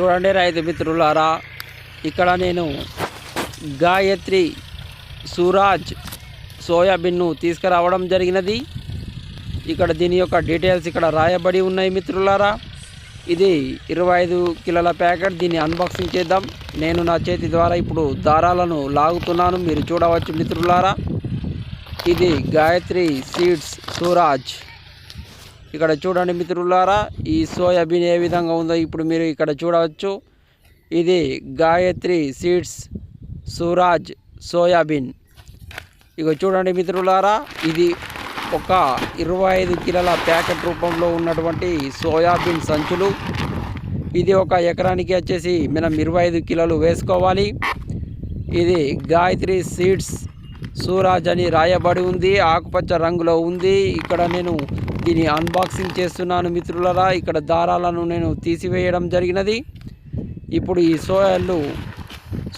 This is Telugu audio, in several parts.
చూడండి రైతు మిత్రులారా ఇక్కడ నేను గాయత్రి సూరాజ్ సోయాబీన్ను తీసుకురావడం జరిగినది. ఇక్కడ దీని యొక్క డీటెయిల్స్ ఇక్కడ రాయబడి ఉన్నాయి మిత్రులారా. ఇది ఇరవై ఐదు కిలోల ప్యాకెట్ దీన్ని అన్బాక్సింగ్ చేద్దాం. నేను నా చేతి ద్వారా ఇప్పుడు దారాలను లాగుతున్నాను మీరు చూడవచ్చు మిత్రులారా. ఇది గాయత్రి సీడ్స్ సూరాజ్. ఇక్కడ చూడండి మిత్రులారా ఈ సోయాబీన్ ఏ విధంగా ఉందో ఇప్పుడు మీరు ఇక్కడ చూడవచ్చు. ఇది గాయత్రి సీడ్స్ సూరాజ్ సోయాబీన్. ఇక చూడండి మిత్రులారా ఇది ఒక ఇరవై ఐదు కిలోల ప్యాకెట్ రూపంలో ఉన్నటువంటి సోయాబీన్ సంచులు. ఇది ఒక ఎకరానికి వచ్చేసి మనం ఇరవై ఐదు కిలోలు వేసుకోవాలి. ఇది గాయత్రి సీడ్స్ సూరాజ్ అని రాయబడి ఉంది ఆకుపచ్చ రంగులో ఉంది. ఇక్కడ నేను దీని అన్బాక్సింగ్ చేస్తున్నాను మిత్రులరా. ఇక్కడ దారాలను నేను తీసివేయడం జరిగినది. ఇప్పుడు ఈ సోయాలు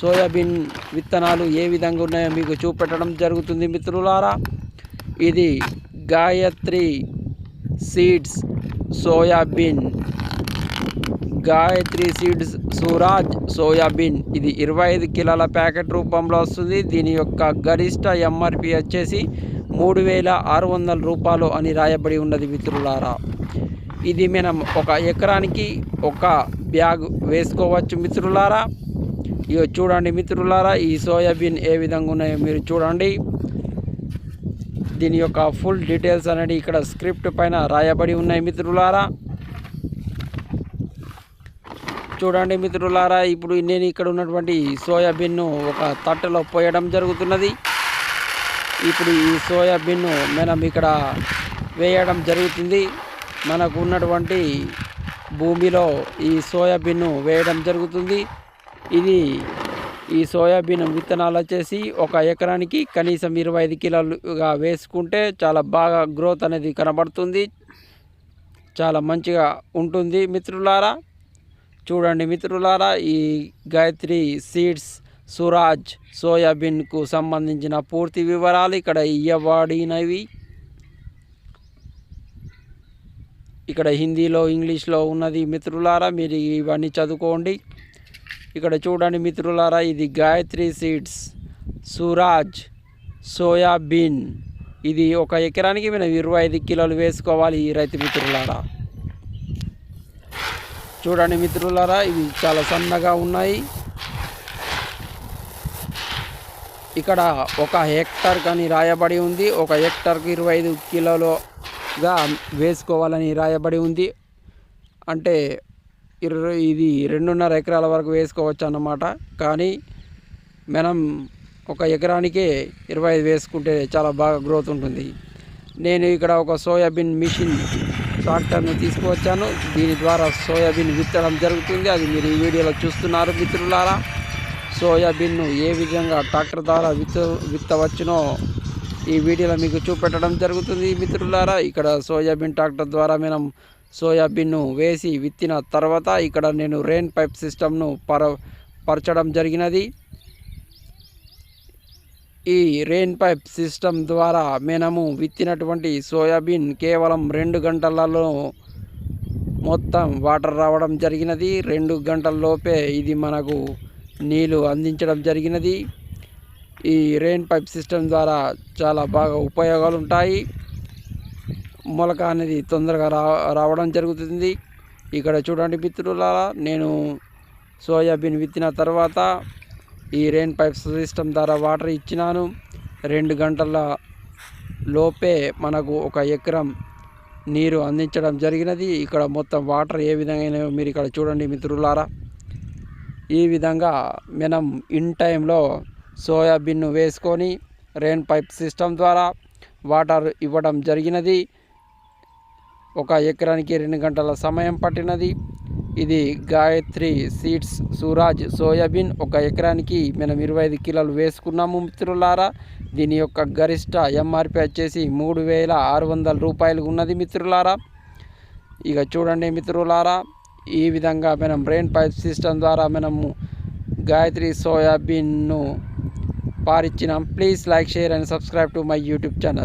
సోయాబీన్ విత్తనాలు ఏ విధంగా ఉన్నాయో మీకు చూపెట్టడం జరుగుతుంది మిత్రులారా. ఇది Gayatri seeds soybean. Gayatri seeds Suraj soybean. ఇది ఇరవై ఐదు కిలోల ప్యాకెట్ రూపంలో వస్తుంది. దీని యొక్క గరిష్ట ఎంఆర్పి వచ్చేసి మూడు వేల ఆరు వందల రూపాయలు అని రాయబడి ఉన్నది మిత్రులారా. ఇది మనం ఒక ఎకరానికి ఒక బ్యాగ్ వేసుకోవచ్చు మిత్రులారా. ఇక చూడండి మిత్రులారా ఈ సోయాబీన్ ఏ విధంగా ఉన్నాయో మీరు చూడండి. దీని యొక్క ఫుల్ డీటెయిల్స్ అనేది ఇక్కడ స్క్రిప్ట్ పైన రాయబడి ఉన్నాయి మిత్రులారా. చూడండి మిత్రులారా ఇప్పుడు నేను ఇక్కడ ఉన్నటువంటి సోయాబీన్ను ఒక తట్టలో పోయడం జరుగుతున్నది. ఇప్పుడు ఈ సోయాబీన్ను మనం ఇక్కడ వేయడం జరుగుతుంది. మనకు ఉన్నటువంటి భూమిలో ఈ సోయాబీన్ను వేయడం జరుగుతుంది. ఇది ఈ సోయాబీన్ విత్తనాలు వచ్చేసి ఒక ఎకరానికి కనీసం ఇరవై ఐదు కిలోలుగా వేసుకుంటే చాలా బాగా గ్రోత్ అనేది కనబడుతుంది. చాలా మంచిగా ఉంటుంది మిత్రులారా. చూడండి మిత్రులారా ఈ గాయత్రి సీడ్స్ సురాజ్ సోయాబీన్కు సంబంధించిన పూర్తి వివరాలు ఇక్కడ ఇవ్వబడినవి ఇక్కడ హిందీలో ఇంగ్లీష్లో ఉన్నది మిత్రులారా మీరు ఇవన్నీ చదువుకోండి. ఇక్కడ చూడండి మిత్రులారా ఇది గాయత్రి సీడ్స్ సురాజ్ సోయాబీన్. ఇది ఒక ఎకరానికి మనం ఇరవై ఐదు కిలోలు వేసుకోవాలి ఈ రైతు మిత్రులారా. చూడండి మిత్రులారా ఇవి చాలా సన్నగా ఉన్నాయి. ఇక్కడ ఒక హెక్టర్ కానీ రాయబడి ఉంది. ఒక హెక్టర్కి ఇరవై ఐదు కిలోలుగా వేసుకోవాలని రాయబడి ఉంది. అంటే ఇరవై ఇది రెండున్నర ఎకరాల వరకు వేసుకోవచ్చు అన్నమాట. కానీ మనం ఒక ఎకరానికే ఇరవై ఐదు వేసుకుంటే చాలా బాగా గ్రోత్ ఉంటుంది. నేను ఇక్కడ ఒక సోయాబీన్ మిషన్ ట్రాక్టర్ను తీసుకువచ్చాను. దీని ద్వారా సోయాబీన్ విత్తడం జరుగుతుంది. అది మీరు ఈ వీడియోలో చూస్తున్నారు మిత్రులారా. సోయాబీన్ను ఏ విధంగా ట్రాక్టర్ ద్వారా విత్త విత్తవచ్చునో ఈ వీడియోలో మీకు చూపెట్టడం జరుగుతుంది మిత్రులారా. ఇక్కడ సోయాబీన్ ట్రాక్టర్ ద్వారా మనం సోయాబీన్ను వేసి విత్తిన తర్వాత ఇక్కడ నేను రెయిన్ పైప్ సిస్టమ్ను పర పరచడం జరిగినది. ఈ రెయిన్ పైప్ సిస్టమ్ ద్వారా మనము విత్తినటువంటి సోయాబీన్ కేవలం రెండు గంటలలో మొత్తం వాటర్ రావడం జరిగినది. రెండు గంటల లోపే ఇది మనకు నీళ్ళు అందించడం జరిగినది. ఈ రెయిన్ పైప్ సిస్టమ్ ద్వారా చాలా బాగా ఉపయోగాలు ఉంటాయి మొలక అనేది తొందరగా రా రావడం జరుగుతుంది. ఇక్కడ చూడండి మిత్రులారా నేను సోయాబీన్ విత్తిన తర్వాత ఈ రెయిన్ పైప్ సిస్టమ్ ద్వారా వాటర్ ఇచ్చినాను. రెండు గంటల లోపే మనకు ఒక ఎకరం నీరు అందించడం జరిగినది. ఇక్కడ మొత్తం వాటర్ ఏ విధంగా మీరు ఇక్కడ చూడండి మిత్రులారా. ఈ విధంగా మనం ఇన్ టైంలో సోయాబీన్ను వేసుకొని రెయిన్ పైప్ సిస్టమ్ ద్వారా వాటర్ ఇవ్వడం జరిగినది. ఒక ఎకరానికి రెండు గంటల సమయం పట్టినది. ఇది గాయత్రి సీడ్స్ సూరాజ్ సోయాబీన్ ఒక ఎకరానికి మనం ఇరవై ఐదు కిలోలు వేసుకున్నాము మిత్రులారా. దీని యొక్క గరిష్ట ఎంఆర్పి వచ్చేసి మూడు వేల ఆరు వందల రూపాయలు ఉన్నది మిత్రులారా. ఇక చూడండి మిత్రులారా ఈ విధంగా మనం బ్రెయిన్ పైప్ సిస్టమ్ ద్వారా మనము గాయత్రి సోయాబీన్ను పారిచ్చినాం. Please like share and subscribe to my YouTube channel.